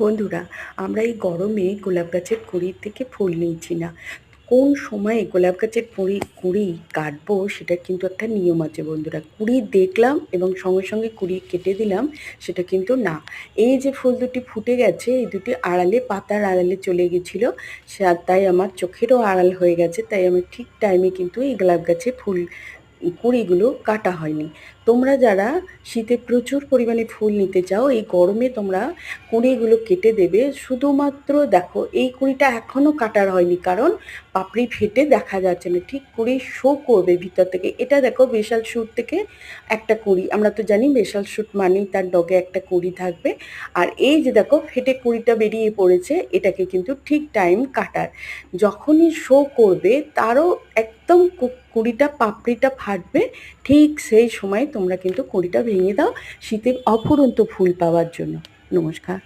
বন্ধুরা, আমরা এই গরমে গোলাপ গাছের কুড়ির থেকে ফুল নিয়েছি না। কোন সময়ে গোলাপ গাছের কুড়ি কুড়ি কাটবো সেটা কিন্তু একটা নিয়ম আছে বন্ধুরা। কুড়ি দেখলাম এবং সঙ্গে সঙ্গে কুড়ি কেটে দিলাম, সেটা কিন্তু না। এই যে ফুল দুটি ফুটে গেছে, এই দুটি আড়ালে, পাতার আড়ালে চলে গেছিল তাই আমার চোখেরও আড়াল হয়ে গেছে, তাই আমি ঠিক টাইমে কিন্তু এই গোলাপ গাছে ফুল, কুড়িগুলো কাটা হয়নি। তোমরা যারা শীতে প্রচুর পরিমাণে ফুল নিতে চাও, এই গরমে তোমরা কুঁড়িগুলো কেটে দেবে। শুধুমাত্র দেখো, এই কুঁড়িটা এখনও কাটার হয়নি, কারণ পাপড়ি ফেটে দেখা যাচ্ছে না। ঠিক কুঁড়ি শো করবে ভিতর থেকে। এটা দেখো বেশাল শুট থেকে একটা কুঁড়ি। আমরা তো জানি বেশাল শুট মানেই তার ডগে একটা কুঁড়ি থাকবে। আর এই যে দেখো, ফেটে কুঁড়িটা বেরিয়ে পড়েছে, এটাকে কিন্তু ঠিক টাইম কাটার। যখনই শো করবে, তারও একদম কুঁড়িটা, পাপড়িটা ফাটবে, ঠিক সেই সময় তোমরা কিন্তু কড়িটা ভেঙে দাও শীতে অফুরন্ত ফুল পাওয়ার জন্য। নমস্কার।